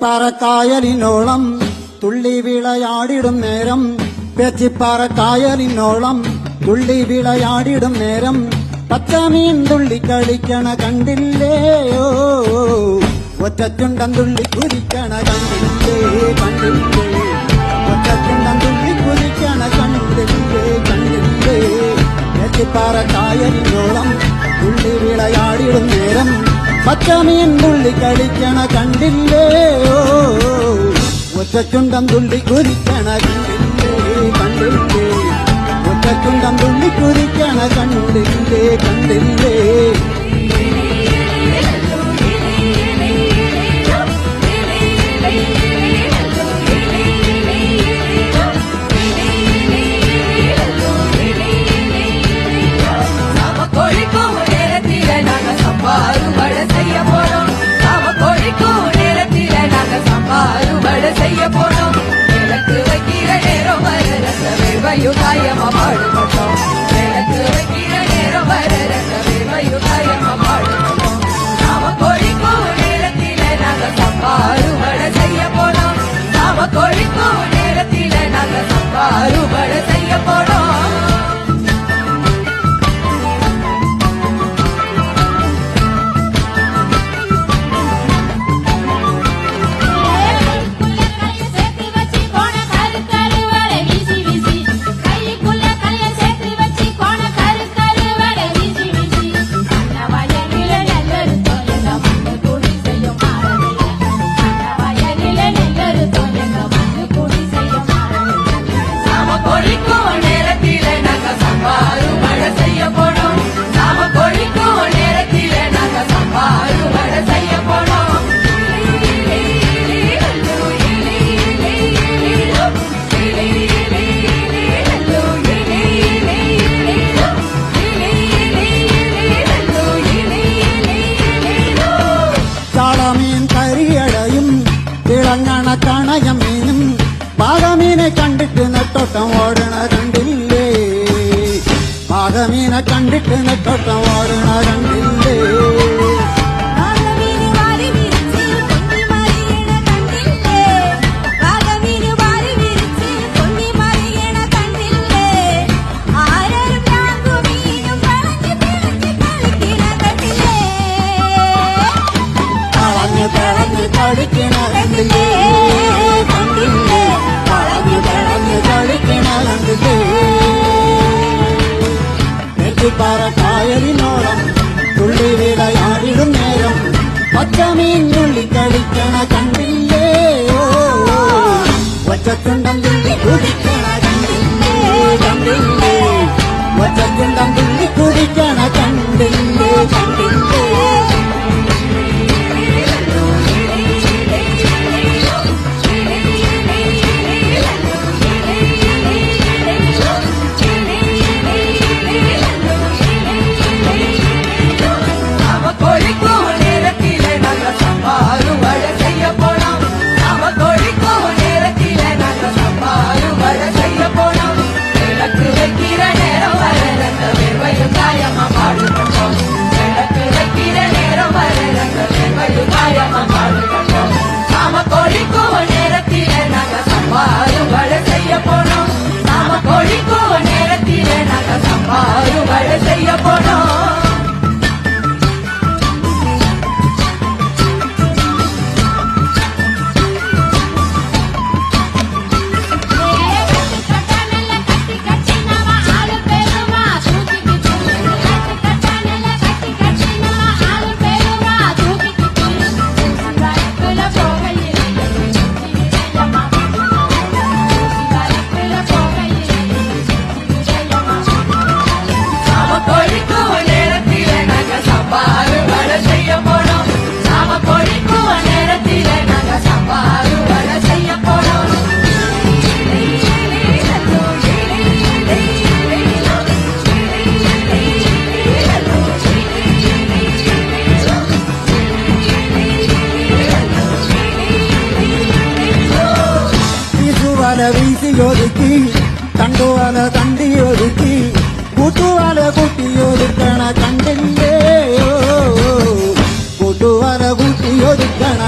പേച്ചിപ്പാറക്കായലിനോളം തുള്ളി വിളയാടിടും നേരം പേച്ചിപ്പാറക്കായലിനോളം തുള്ളി വിളയാടിടും നേരം പച്ചമീൻ തുള്ളി കളിക്കണ കണ്ടില്ലേയോ ഒറ്റത്തുണ്ടൻ തുള്ളി കുരിക്കണ കണ്ടില്ല പച്ചമീൻ തുള്ളി കളിക്കണ കണ്ടില്ലേ? ഒറ്റക്കുണ്ടം തുള്ളി കുരിക്കണ കണ്ടില്ലേ? കണ്ടില്ലേ? ഒറ്റച്ചുണ്ടം തുള്ളി കുരിക്കണ കണ്ടില്ലേ? കണ്ടില്ലേ? കണ്ണണ കണയം മീനും പാകമീനെ കണ്ടിട്ട് നെട്ടോട്ടം ഓടണ കണ്ടില്ലേ പാകമീനെ കണ്ടിട്ട് നെട്ടോട്ടം ഓടണ കണ്ടില്ലേ പാറ കായലിനോളം തുള്ളി വിളയാടിടും നേരം. പച്ചമീൻ തുള്ളി കളിക്കണ കണ്ടില്ലേ ഒറ്റത്തും വീശി ഒതുക്കി തണ്ടുവാല തണ്ടി ഒതുക്കി കൂട്ടുവാല കൂട്ടി ഒതുക്കണ കണ്ടില്ലേ കൂട്ടുവാല കൂട്ടി ഒതുക്കണ